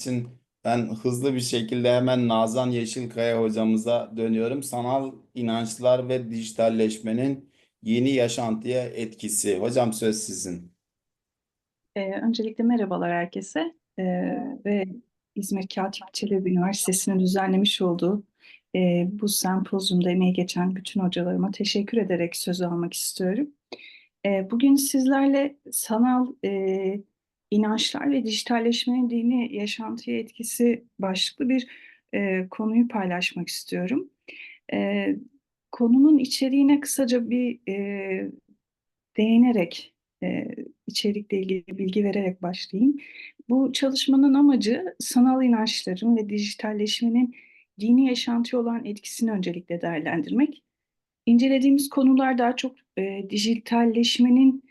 için ben hızlı bir şekilde hemen Nazan Yeşilkaya hocamıza dönüyorum. Sanal inançlar ve dijitalleşmenin yeni yaşantıya etkisi. Hocam söz sizin. Ee, öncelikle merhabalar herkese Ee, ve İzmir Katip Çelebi Üniversitesi'nin düzenlemiş olduğu e, bu sempozyumda emeği geçen bütün hocalarıma teşekkür ederek sözü almak istiyorum. Ee, bugün sizlerle sanal e, inançlar ve dijitalleşmenin dini yaşantıya etkisi başlıklı bir e, konuyu paylaşmak istiyorum. E, konunun içeriğine kısaca bir e, değinerek e, içerikle ilgili bilgi vererek başlayayım. Bu çalışmanın amacı sanal inançların ve dijitalleşmenin dini yaşantıya olan etkisini öncelikle değerlendirmek. İncelediğimiz konular daha çok e, dijitalleşmenin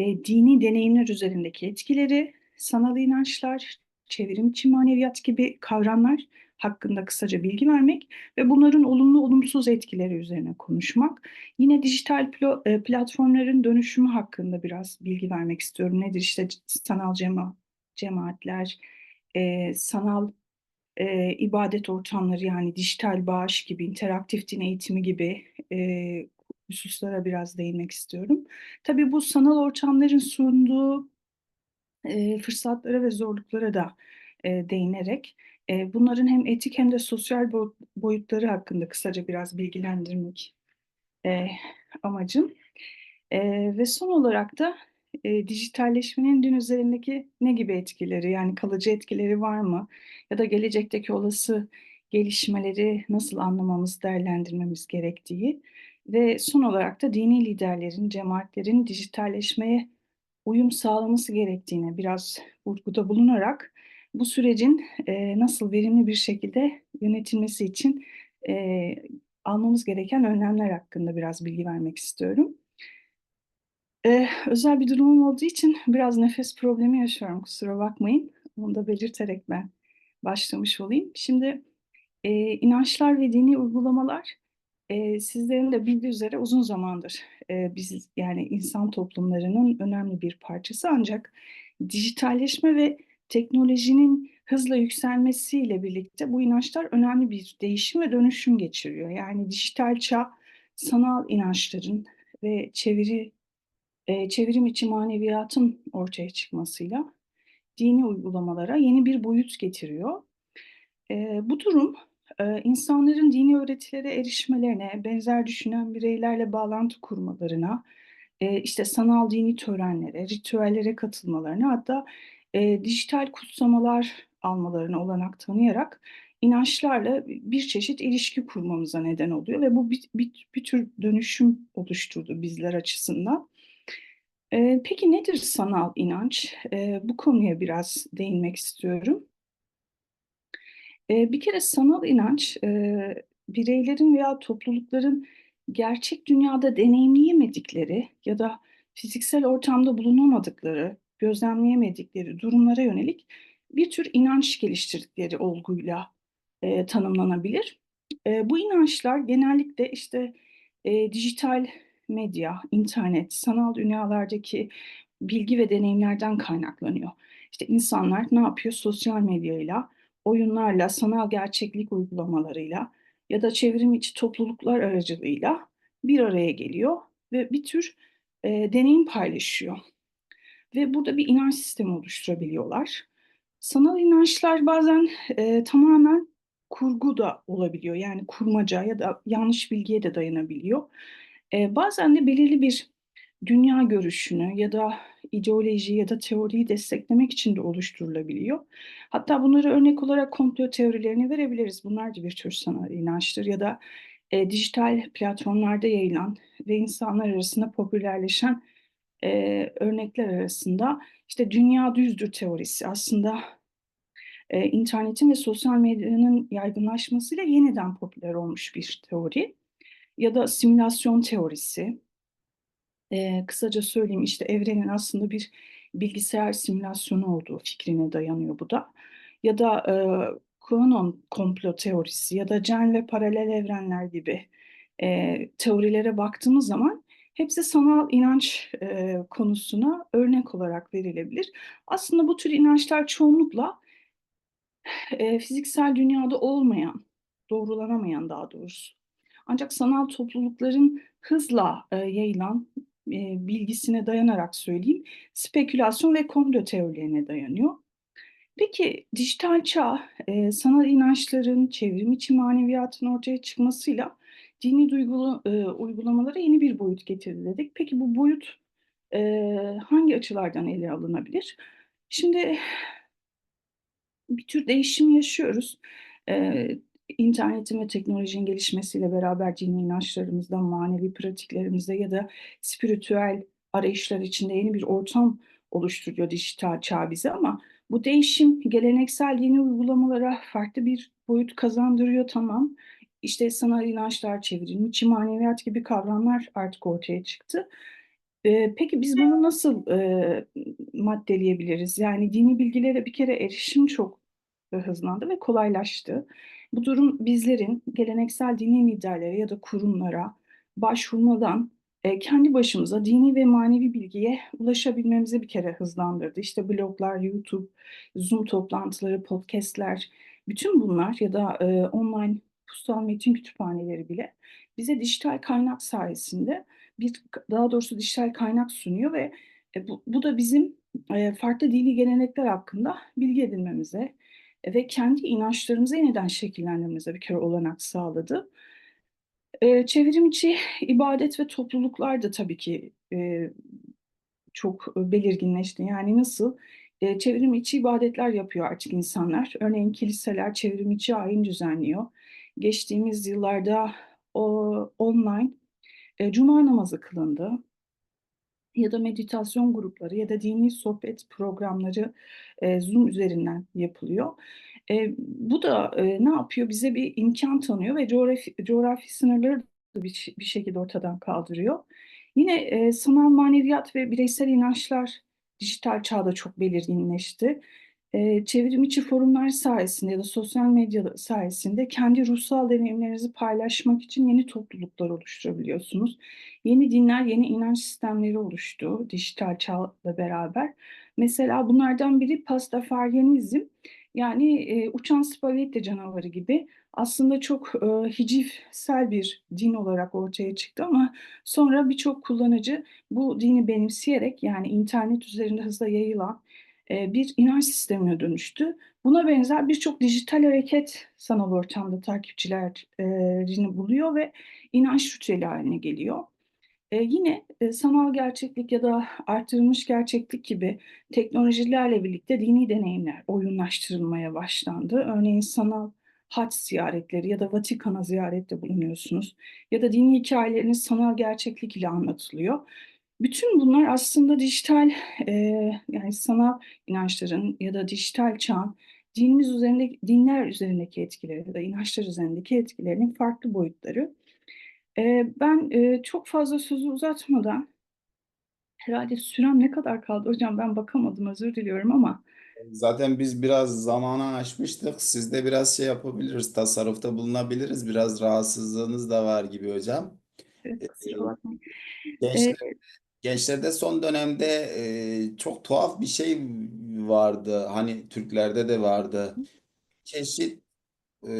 e, dini deneyimler üzerindeki etkileri, sanal inançlar, çevrimçi maneviyat gibi kavramlar hakkında kısaca bilgi vermek ve bunların olumlu olumsuz etkileri üzerine konuşmak. Yine dijital plo, e, platformların dönüşümü hakkında biraz bilgi vermek istiyorum. Nedir işte sanal cema, cemaatler, e, sanal e, ibadet ortamları yani dijital bağış gibi, interaktif din eğitimi gibi e, hususlara biraz değinmek istiyorum. Tabii bu sanal ortamların sunduğu e, fırsatlara ve zorluklara da e, değinerek e, bunların hem etik hem de sosyal boyutları hakkında kısaca biraz bilgilendirmek e, amacım. E, ve son olarak da e, dijitalleşmenin din üzerindeki ne gibi etkileri yani kalıcı etkileri var mı? Ya da gelecekteki olası gelişmeleri nasıl anlamamız, değerlendirmemiz gerektiği ve son olarak da dini liderlerin, cemaatlerin dijitalleşmeye uyum sağlaması gerektiğine biraz vurguda bulunarak bu sürecin e, nasıl verimli bir şekilde yönetilmesi için e, almamız gereken önlemler hakkında biraz bilgi vermek istiyorum. E, özel bir durumum olduğu için biraz nefes problemi yaşıyorum kusura bakmayın. Onu da belirterek ben başlamış olayım. Şimdi e, inançlar ve dini uygulamalar e, sizlerin de bildiği üzere uzun zamandır e, biz yani insan toplumlarının önemli bir parçası ancak dijitalleşme ve teknolojinin hızla yükselmesiyle birlikte bu inançlar önemli bir değişim ve dönüşüm geçiriyor. Yani dijital çağ sanal inançların ve çeviri e, çevrim içi maneviyatın ortaya çıkmasıyla dini uygulamalara yeni bir boyut getiriyor. E, bu durum insanların dini öğretilere erişmelerine, benzer düşünen bireylerle bağlantı kurmalarına, e, işte sanal dini törenlere, ritüellere katılmalarına hatta e, dijital kutsamalar almalarına olanak tanıyarak inançlarla bir çeşit ilişki kurmamıza neden oluyor ve bu bir, bir, bir tür dönüşüm oluşturdu bizler açısından. E, peki nedir sanal inanç? Bu konuya biraz değinmek istiyorum. Bir kere sanal inanç bireylerin veya toplulukların gerçek dünyada deneyimleyemedikleri ya da fiziksel ortamda bulunamadıkları, gözlemleyemedikleri durumlara yönelik bir tür inanç geliştirdikleri olguyla e, tanımlanabilir. E, bu inançlar genellikle işte e, dijital medya, internet, sanal dünyalardaki bilgi ve deneyimlerden kaynaklanıyor. İşte insanlar ne yapıyor? Sosyal medyayla, oyunlarla, sanal gerçeklik uygulamalarıyla ya da çevrim içi topluluklar aracılığıyla bir araya geliyor ve bir tür e, deneyim paylaşıyor. Ve burada bir inanç sistemi oluşturabiliyorlar. Sanal inançlar bazen e, tamamen kurgu da olabiliyor. Yani kurmaca ya da yanlış bilgiye de dayanabiliyor. E, bazen de belirli bir dünya görüşünü ya da ideolojiyi ya da teoriyi desteklemek için de oluşturulabiliyor. Hatta bunları örnek olarak komplo teorilerini verebiliriz. Bunlar da bir tür sanal inançtır ya da e, dijital platformlarda yayılan ve insanlar arasında popülerleşen e, örnekler arasında işte dünya düzdür teorisi aslında e, internetin ve sosyal medyanın yaygınlaşmasıyla yeniden popüler olmuş bir teori ya da simülasyon teorisi. E, kısaca söyleyeyim işte evrenin aslında bir bilgisayar simülasyonu olduğu fikrine dayanıyor bu da. Ya da e, QAnon komplo teorisi ya da gen ve paralel evrenler gibi e, teorilere baktığımız zaman hepsi sanal inanç e, konusuna örnek olarak verilebilir. Aslında bu tür inançlar çoğunlukla e, fiziksel dünyada olmayan, doğrulanamayan daha doğrusu. Ancak sanal toplulukların hızla e, yayılan e, bilgisine dayanarak söyleyeyim, spekülasyon ve komplo teorilerine dayanıyor. Peki dijital çağ, e, sanal inançların, çevrim içi maneviyatın ortaya çıkmasıyla dini duygulu e, uygulamalara yeni bir boyut getirdi dedik. Peki bu boyut e, hangi açılardan ele alınabilir? Şimdi bir tür değişim yaşıyoruz. Ee, internetin ve teknolojinin gelişmesiyle beraber dini inançlarımızda, manevi pratiklerimizde ya da spiritüel arayışlar içinde yeni bir ortam oluşturuyor dijital çağ bize ama bu değişim geleneksel dini uygulamalara farklı bir boyut kazandırıyor tamam. İşte sanal inançlar, çevrilmiş maneviyat gibi kavramlar artık ortaya çıktı. Ee, peki biz bunu nasıl e, maddeleyebiliriz? Yani dini bilgilere bir kere erişim çok e, hızlandı ve kolaylaştı. Bu durum bizlerin geleneksel dini liderlere ya da kurumlara başvurmadan e, kendi başımıza dini ve manevi bilgiye ulaşabilmemizi bir kere hızlandırdı. İşte bloglar, YouTube, Zoom toplantıları, podcastler, bütün bunlar ya da e, online kutsal metin kütüphaneleri bile bize dijital kaynak sayesinde bir daha doğrusu dijital kaynak sunuyor ve e, bu, bu da bizim e, farklı dini gelenekler hakkında bilgi edinmemize ve kendi inançlarımızı yeniden şekillendirmemize bir kere olanak sağladı. E, çevrim içi ibadet ve topluluklar da tabii ki e, çok belirginleşti. Yani nasıl? E, çevrim içi ibadetler yapıyor artık insanlar. Örneğin kiliseler çevrim içi ayin düzenliyor. Geçtiğimiz yıllarda o online e, cuma namazı kılındı ya da meditasyon grupları ya da dini sohbet programları e, Zoom üzerinden yapılıyor. E, bu da e, ne yapıyor? Bize bir imkan tanıyor ve coğrafi, coğrafi sınırları da bir, bir şekilde ortadan kaldırıyor. Yine e, sanal maneviyat ve bireysel inançlar dijital çağda çok belirginleşti. E, çevrim içi forumlar sayesinde ya da sosyal medya sayesinde kendi ruhsal deneyimlerinizi paylaşmak için yeni topluluklar oluşturabiliyorsunuz. Yeni dinler, yeni inanç sistemleri oluştu dijital çağla beraber. Mesela bunlardan biri Pastafaryanizm. Yani e, uçan spagetti canavarı gibi aslında çok e, hicivsel bir din olarak ortaya çıktı ama sonra birçok kullanıcı bu dini benimseyerek yani internet üzerinde hızla yayılan bir inanç sistemine dönüştü. Buna benzer birçok dijital hareket sanal ortamda takipçilerini buluyor ve inanç ritüeli haline geliyor. E, yine e, sanal gerçeklik ya da artırılmış gerçeklik gibi teknolojilerle birlikte dini deneyimler oyunlaştırılmaya başlandı. Örneğin sanal hac ziyaretleri ya da Vatikan'a ziyarette bulunuyorsunuz ya da dini hikayeleriniz sanal gerçeklik ile anlatılıyor. Bütün bunlar aslında dijital e, yani sanal inançların ya da dijital çağın dinimiz üzerinde dinler üzerindeki etkileri ya da inançlar üzerindeki etkilerinin farklı boyutları. E, ben e, çok fazla sözü uzatmadan herhalde sürem ne kadar kaldı hocam ben bakamadım özür diliyorum ama Zaten biz biraz zamanı aşmıştık. Siz de biraz şey yapabiliriz, tasarrufta bulunabiliriz. Biraz rahatsızlığınız da var gibi hocam. evet, E, bakmayın. Gençler, E, gençlerde son dönemde e, çok tuhaf bir şey vardı. Hani Türklerde de vardı. Çeşit e,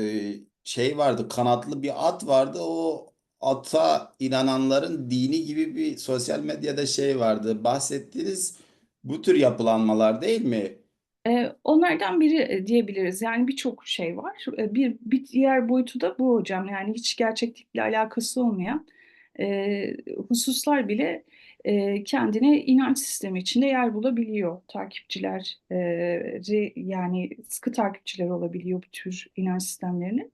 şey vardı, kanatlı bir at vardı. O ata inananların dini gibi bir sosyal medyada şey vardı. Bahsettiğiniz bu tür yapılanmalar değil mi? Ee, onlardan biri e, diyebiliriz. Yani birçok şey var. Ee, Bir, bir diğer boyutu da bu hocam. Yani hiç gerçeklikle alakası olmayan e, hususlar bile e, kendine inanç sistemi içinde yer bulabiliyor. Takipçiler e, yani sıkı takipçiler olabiliyor bu tür inanç sistemlerinin.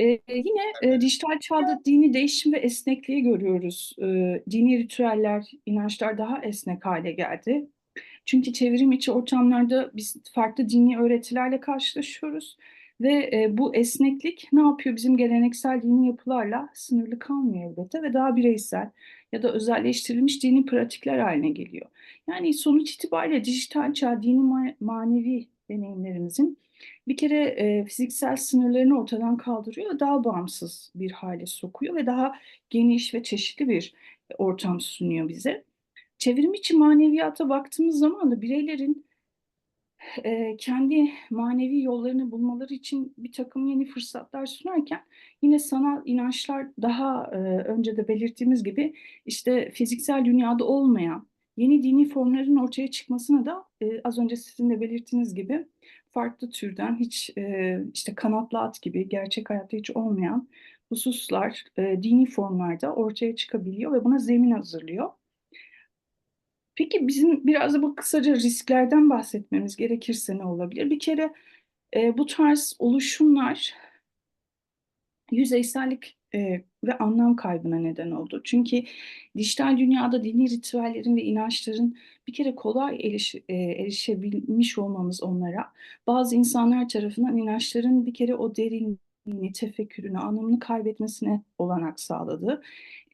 Ee, yine e, dijital çağda dini değişim ve esnekliği görüyoruz. Ee, dini ritüeller, inançlar daha esnek hale geldi. Çünkü çevrim içi ortamlarda biz farklı dini öğretilerle karşılaşıyoruz ve e, bu esneklik ne yapıyor? Bizim geleneksel dini yapılarla sınırlı kalmıyor elbette ve daha bireysel ya da özelleştirilmiş dini pratikler haline geliyor. Yani sonuç itibariyle dijital çağ dini ma- manevi deneyimlerimizin bir kere e, fiziksel sınırlarını ortadan kaldırıyor, daha bağımsız bir hale sokuyor ve daha geniş ve çeşitli bir ortam sunuyor bize. Çevrim içi maneviyata baktığımız zaman da bireylerin e, kendi manevi yollarını bulmaları için bir takım yeni fırsatlar sunarken yine sanal inançlar daha e, önce de belirttiğimiz gibi işte fiziksel dünyada olmayan yeni dini formların ortaya çıkmasına da e, az önce sizin de belirttiğiniz gibi farklı türden hiç e, işte kanatlı at gibi gerçek hayatta hiç olmayan hususlar e, dini formlarda ortaya çıkabiliyor ve buna zemin hazırlıyor. Peki bizim biraz da bu kısaca risklerden bahsetmemiz gerekirse ne olabilir? Bir kere e, bu tarz oluşumlar yüzeysellik e, ve anlam kaybına neden oldu. Çünkü dijital dünyada dini ritüellerin ve inançların bir kere kolay eriş, e, erişebilmiş olmamız onlara bazı insanlar tarafından inançların bir kere o derinliğini, tefekkürünü, anlamını kaybetmesine olanak sağladı.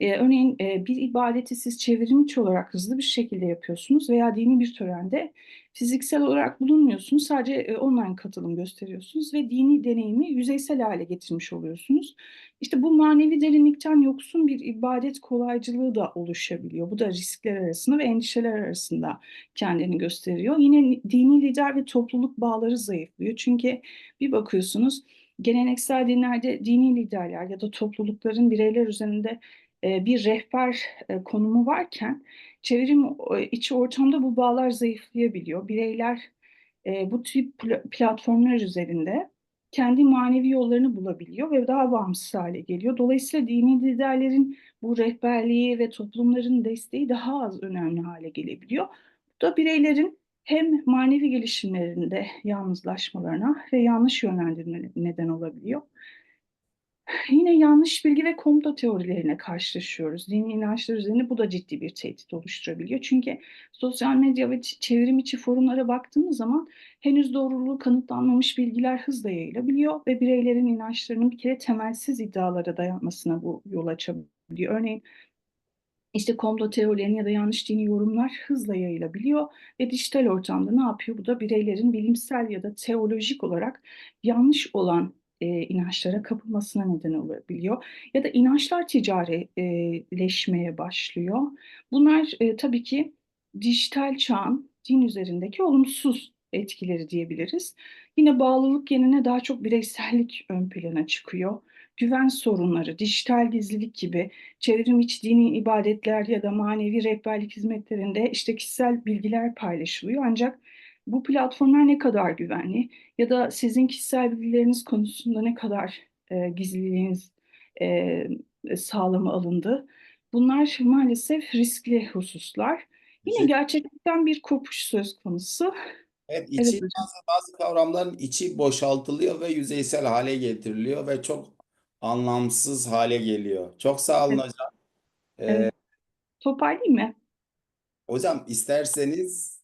E, örneğin e, bir ibadeti siz çevrimiçi olarak hızlı bir şekilde yapıyorsunuz veya dini bir törende fiziksel olarak bulunmuyorsunuz. Sadece e, online katılım gösteriyorsunuz ve dini deneyimi yüzeysel hale getirmiş oluyorsunuz. İşte bu manevi derinlikten yoksun bir ibadet kolaycılığı da oluşabiliyor. Bu da riskler arasında ve endişeler arasında kendini gösteriyor. Yine dini lider ve topluluk bağları zayıflıyor. Çünkü bir bakıyorsunuz geleneksel dinlerde dini liderler ya da toplulukların bireyler üzerinde e, bir rehber e, konumu varken çevrim e, içi ortamda bu bağlar zayıflayabiliyor. Bireyler bu tip platformlar üzerinde kendi manevi yollarını bulabiliyor ve daha bağımsız hale geliyor. Dolayısıyla dini liderlerin bu rehberliği ve toplumların desteği daha az önemli hale gelebiliyor. Bu da bireylerin hem manevi gelişimlerinde yalnızlaşmalarına ve yanlış yönlendirme neden olabiliyor. Yine yanlış bilgi ve komplo teorilerine karşılaşıyoruz. Dini inançlar üzerine bu da ciddi bir tehdit oluşturabiliyor. Çünkü sosyal medya ve çevrim içi forumlara baktığımız zaman henüz doğruluğu kanıtlanmamış bilgiler hızla yayılabiliyor ve bireylerin inançlarının bir kere temelsiz iddialara dayanmasına bu yol açabiliyor. Örneğin işte komplo teorilerinin ya da yanlış dini yorumlar hızla yayılabiliyor ve dijital ortamda ne yapıyor? Bu da bireylerin bilimsel ya da teolojik olarak yanlış olan e, inançlara kapılmasına neden olabiliyor. Ya da inançlar ticarileşmeye başlıyor. Bunlar e, tabii ki dijital çağın din üzerindeki olumsuz etkileri diyebiliriz. Yine bağlılık yerine daha çok bireysellik ön plana çıkıyor. Güven sorunları, dijital gizlilik gibi çevrim içi dini ibadetler ya da manevi rehberlik hizmetlerinde işte kişisel bilgiler paylaşılıyor. Ancak bu platformlar ne kadar güvenli ya da sizin kişisel bilgileriniz konusunda ne kadar e, gizliliğiniz e, sağlama alındı? Bunlar maalesef riskli hususlar. Yine Şey- gerçekten bir kopuş söz konusu. Evet, Evet içi hocam. bazı, bazı kavramların içi boşaltılıyor ve yüzeysel hale getiriliyor ve çok anlamsız hale geliyor. Çok sağ olun Evet, hocam. Ee, evet. Toparlayayım mı? hocam isterseniz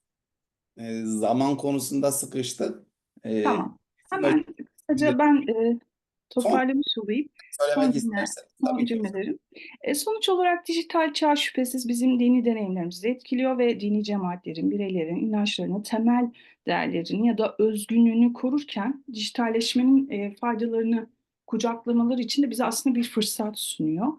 e, zaman konusunda sıkıştık. Ee, Tamam. Hemen kısaca ben e, toparlamış olayım. Son söylemek cümle, isterseniz son tabii ki hocam. cümlelerim. E, sonuç olarak dijital çağ şüphesiz bizim dini deneyimlerimizi etkiliyor ve dini cemaatlerin, bireylerin inançlarını, temel değerlerini ya da özgünlüğünü korurken dijitalleşmenin e, faydalarını kucaklamaları için de bize aslında bir fırsat sunuyor.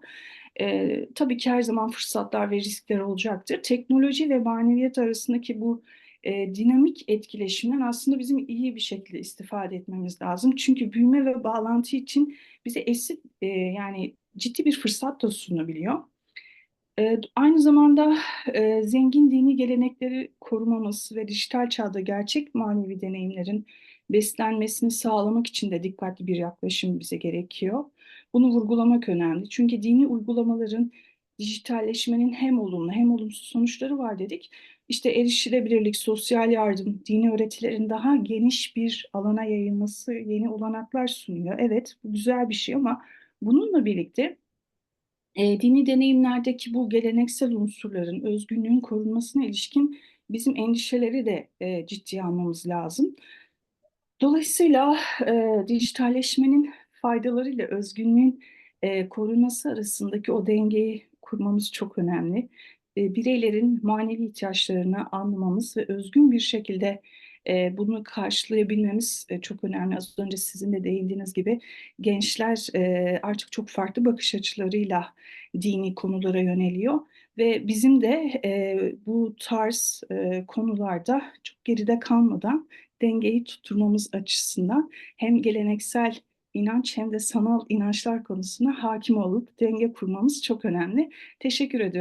E, tabii ki her zaman fırsatlar ve riskler olacaktır. Teknoloji ve maneviyat arasındaki bu e, dinamik etkileşimden aslında bizim iyi bir şekilde istifade etmemiz lazım. Çünkü büyüme ve bağlantı için bize eşit e, yani ciddi bir fırsat da sunabiliyor. E, aynı zamanda e, zengin dini gelenekleri korumamız ve dijital çağda gerçek manevi deneyimlerin beslenmesini sağlamak için de dikkatli bir yaklaşım bize gerekiyor. Bunu vurgulamak önemli. Çünkü dini uygulamaların dijitalleşmenin hem olumlu hem olumsuz sonuçları var dedik. İşte erişilebilirlik, sosyal yardım, dini öğretilerin daha geniş bir alana yayılması yeni olanaklar sunuyor. Evet, bu güzel bir şey ama bununla birlikte e, dini deneyimlerdeki bu geleneksel unsurların, özgünlüğün korunmasına ilişkin bizim endişeleri de e, ciddiye almamız lazım. Dolayısıyla e, dijitalleşmenin faydalarıyla özgünlüğün e, korunması arasındaki o dengeyi kurmamız çok önemli. E, bireylerin manevi ihtiyaçlarını anlamamız ve özgün bir şekilde e, bunu karşılayabilmemiz e, çok önemli. Az önce sizin de değindiğiniz gibi gençler e, artık çok farklı bakış açılarıyla dini konulara yöneliyor ve bizim de e, bu tarz e, konularda çok geride kalmadan dengeyi tutturmamız açısından hem geleneksel inanç hem de sanal inançlar konusuna hakim olup denge kurmamız çok önemli. Teşekkür ediyorum.